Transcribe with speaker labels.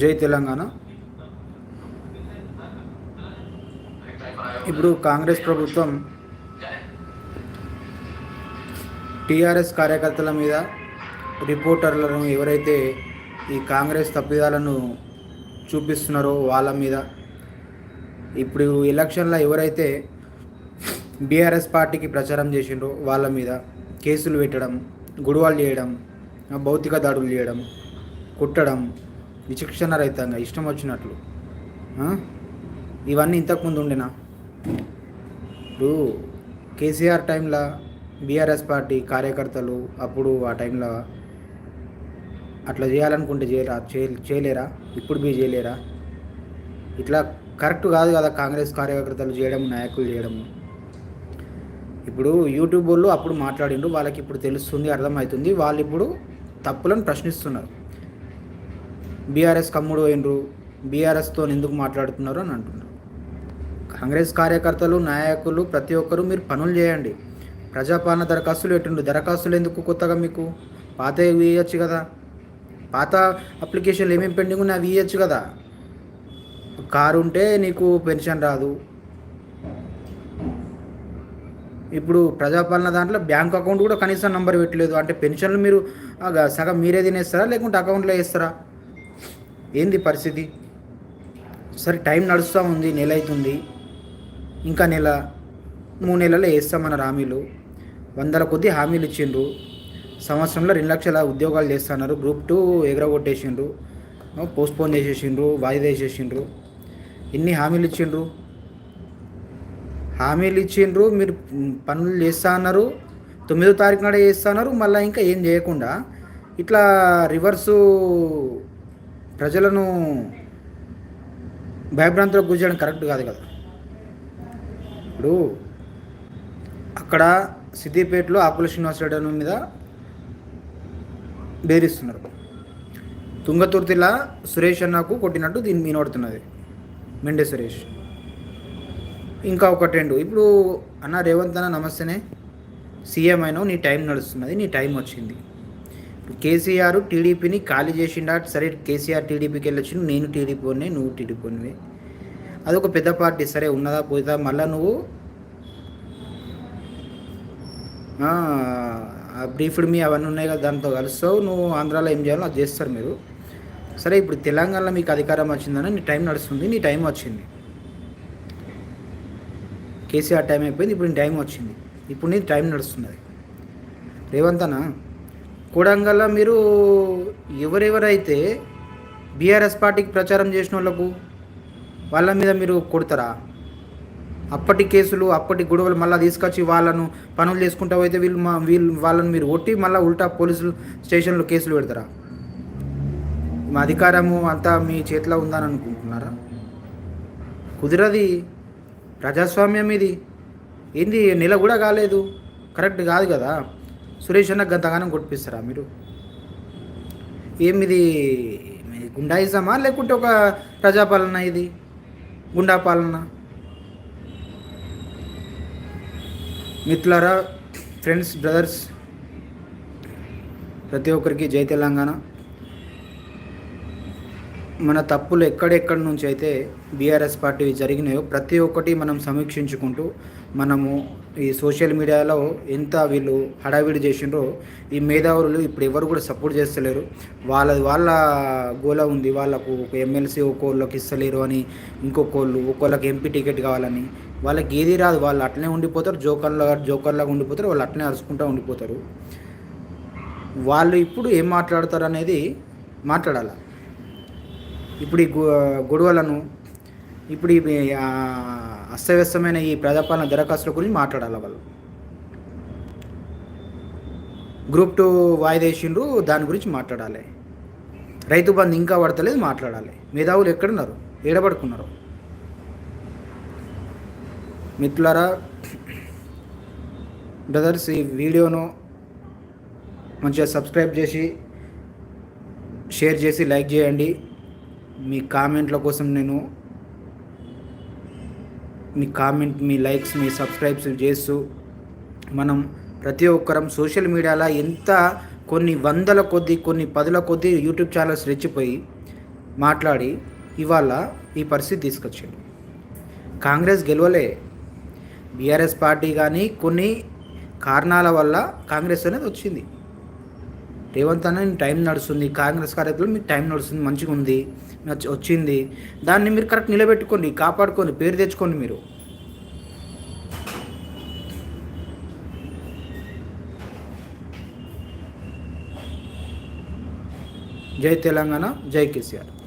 Speaker 1: జై తెలంగాణ. ఇప్పుడు కాంగ్రెస్ ప్రభుత్వం టీఆర్ఎస్ కార్యకర్తల మీద రిపోర్టర్లను ఎవరైతే ఈ కాంగ్రెస్ తప్పిదాలను చూపిస్తున్నారో వాళ్ళ మీద. ఇప్పుడు ఎలక్షన్లో ఎవరైతే బీఆర్ఎస్ పార్టీకి ప్రచారం చేసిండ్రో వాళ్ళ మీద కేసులు పెట్టడం గొడవలు చేయడం భౌతిక దాడులు చేయడం కుట్టడం విచక్షణ రహితంగా ఇష్టం వచ్చినట్లు. ఇవన్నీ ఇంతకుముందు ఉండేనా? ఇప్పుడు కేసీఆర్ టైంలో బీఆర్ఎస్ పార్టీ కార్యకర్తలు అప్పుడు ఆ టైంలో అట్లా చేయాలనుకుంటే చేయరా? చేయలేరా? ఇప్పుడు బీ చేయలేరా? ఇట్లా కరెక్ట్ కాదు కదా కాంగ్రెస్ కార్యకర్తలు చేయడం నాయకులు చేయడం ఇప్పుడు యూట్యూబ్ వాళ్ళు అప్పుడు మాట్లాడిండు వాళ్ళకి ఇప్పుడు తెలుస్తుంది అర్థమవుతుంది. వాళ్ళు ఇప్పుడు తప్పులను ప్రశ్నిస్తున్నారు. బీఆర్ఎస్ కమ్ముడు పోయినరు బీఆర్ఎస్తో ఎందుకు మాట్లాడుతున్నారు అని అంటున్నారు. కాంగ్రెస్ కార్యకర్తలు నాయకులు ప్రతి ఒక్కరూ మీరు పనులు చేయండి. ప్రజాపాలన దరఖాస్తులు పెట్టండి దరఖాస్తులు ఎందుకు కొత్తగా మీకు? పాత వేయచ్చు కదా. పాత అప్లికేషన్లు ఏమేమి పెండింగ్ ఉన్నాయి? అవి ఇవ్వచ్చు కదా. కారు ఉంటే నీకు పెన్షన్ రాదు. ఇప్పుడు ప్రజాపాలన దాంట్లో బ్యాంక్ అకౌంట్ కూడా కనీసం నంబర్ పెట్టలేదు. అంటే పెన్షన్లు మీరు సగం మీరే తినేస్తారా? లేకుంటే అకౌంట్లో వేస్తారా? ఏంది పరిస్థితి? సరే టైం నడుస్తూ ఉంది నెల అవుతుంది ఇంకా నెల మూడు నెలల్లో వేస్తామన్నారు హామీలు. వందల కొద్ది హామీలు ఇచ్చిండ్రు. సంవత్సరంలో రెండు లక్షల ఉద్యోగాలు చేస్తున్నారు. గ్రూప్ టూ ఎగరగొట్టేసిండ్రు. పోస్ట్పోన్ చేసేసిండ్రు వాయిదా వేసేసిండ్రు. ఎన్ని హామీలు ఇచ్చిండ్రు? హామీలు ఇచ్చిండ్రు మీరు పనులు చేస్తా అన్నారు తొమ్మిదో తారీఖు నాడే చేస్తా అన్నారు మళ్ళీ ఇంకా ఏం చేయకుండా. ఇట్లా రివర్సు ప్రజలను భయభ్రాంతులకు గురి కరెక్ట్ కాదు కదా. ఇప్పుడు అక్కడ సిద్దిపేటలో ఆకుల శ్రీనివాసరెడ్డి మీద బేరిస్తున్నారు. తుంగతుర్తిలా సురేష్ అన్నకు కొట్టినట్టు దీన్ని వినబడుతున్నది మెండే సురేష్. ఇంకా ఒక ట్రెండ్ ఇప్పుడు అన్న రేవంత్ అన్న నమస్తేనే సీఎం అయినావు నీ టైం నడుస్తున్నది నీ టైం వచ్చింది. కేసీఆర్ టీడీపీని ఖాళీ చేసిండా? సరే కేసీఆర్ టీడీపీకి వెళ్ళొచ్చు నేను టీడీపీని నువ్వు టీడీపీనివి అదొక పెద్ద పార్టీ. సరే ఉన్నదా పోయిదా? మళ్ళా నువ్వు? బ్రీఫ్డ్ మీ అవన్నీ ఉన్నాయి కదా దాంతో కలుస్తావు. నువ్వు ఆంధ్రాలో ఏం చేయాలో అది చేస్తారు మీరు. సరే ఇప్పుడు తెలంగాణలో మీకు అధికారం వచ్చిందని నీ టైం నడుస్తుంది నీ టైం వచ్చింది. కేసీఆర్ టైం అయిపోయింది ఇప్పుడు నీ టైం వచ్చింది. ఇప్పుడు నీ టైం నడుస్తున్నది. రేవంతనా? కూడంగల్లో మీరు ఎవరెవరైతే బీఆర్ఎస్ పార్టీకి ప్రచారం చేసిన వాళ్ళకు వాళ్ళ మీద మీరు కొడతారా? అప్పటి కేసులు అప్పటి గొడవలు మళ్ళీ తీసుకొచ్చి వాళ్ళను పనులు చేసుకుంటా అయితే వీళ్ళు మా వీళ్ళు వాళ్ళని మీరు కొట్టి మళ్ళీ ఉల్టా పోలీసులు స్టేషన్లో కేసులు పెడతారా? మా అధికారము అంతా మీ చేతిలో ఉందని అనుకుంటున్నారా? కుదిరది ప్రజాస్వామ్యం ఇది. ఏంది నెల కూడా కాలేదు. కరెక్ట్ కాదు కదా? సురేష్ అన్న గతగానం కొట్టిస్తారా మీరు? ఏమిది ఇది గుండాయిజమా లేకుంటే ఒక ప్రజాపాలన ఇది? గుండా పాలన మిత్రులారా ఫ్రెండ్స్ బ్రదర్స్ ప్రతి ఒక్కరికి జై తెలంగాణ. మన తప్పులు ఎక్కడెక్కడి నుంచి అయితే బీఆర్ఎస్ పార్టీ జరిగినాయో ప్రతి ఒక్కటి మనం సమీక్షించుకుంటూ మనము ఈ సోషల్ మీడియాలో ఎంత వీళ్ళు హడావిడి చేసిండ్రో ఈ మేధావులు ఇప్పుడు ఎవరు కూడా సపోర్ట్ చేస్తలేరు. వాళ్ళ వాళ్ళ గోల ఉంది. వాళ్ళకు ఒక ఎమ్మెల్సీ ఒక్కోళ్ళకి ఇస్తలేరు అని ఇంకొకళ్ళు ఒక్కోళ్ళకి ఎంపీ టికెట్ కావాలని. వాళ్ళకి ఏది రాదు. వాళ్ళు అట్లనే ఉండిపోతారు. జోకర్లా జోకర్లాగా ఉండిపోతారు. వాళ్ళు అట్లనే అరుచుకుంటూ ఉండిపోతారు. వాళ్ళు ఇప్పుడు ఏం మాట్లాడతారు అనేది మాట్లాడాలి? ఇప్పుడు ఈ గొడవలను ఇప్పుడు ఈ అస్తవ్యస్తమైన ఈ ప్రజాపాలన దరఖాస్తుల గురించి మాట్లాడాలి వాళ్ళు. గ్రూప్ టూ వాయిదా వేసిండ్రు దాని గురించి మాట్లాడాలి. రైతు బంధు ఇంకా పడతలేదు మాట్లాడాలి. మేధావులు ఎక్కడున్నారు? ఏడబడుకున్నారు? మిత్రులారా బ్రదర్స్ ఈ వీడియోను మంచిగా సబ్స్క్రైబ్ చేసి షేర్ చేసి లైక్ చేయండి. మీ కామెంట్ల కోసం నేను మీ కామెంట్ మీ లైక్స్ మీ సబ్స్క్రైబ్స్ చేస్తూ మనం ప్రతి ఒక్కరం సోషల్ మీడియాలో ఎంత కొన్ని వందల కొద్ది కొన్ని పదుల కొద్ది యూట్యూబ్ ఛానల్స్ రెచ్చిపోయి మాట్లాడి ఇవాళ ఈ పరిస్థితి తీసుకొచ్చాడు. కాంగ్రెస్ గెలవలే. బీఆర్ఎస్ పార్టీ కానీ కొన్ని కారణాల వల్ల కాంగ్రెస్ అనేది వచ్చింది. రేవంత్ అన్న టైం నడుస్తుంది. కాంగ్రెస్ కార్యకర్తలు మీకు టైం నడుస్తుంది. మంచిగా ఉంది. వచ్చింది. దాన్ని మీరు కరెక్ట్ నిలబెట్టుకోండి. కాపాడుకోండి. పేరు తెచ్చుకోండి మీరు. జై తెలంగాణ. జై కేసీఆర్.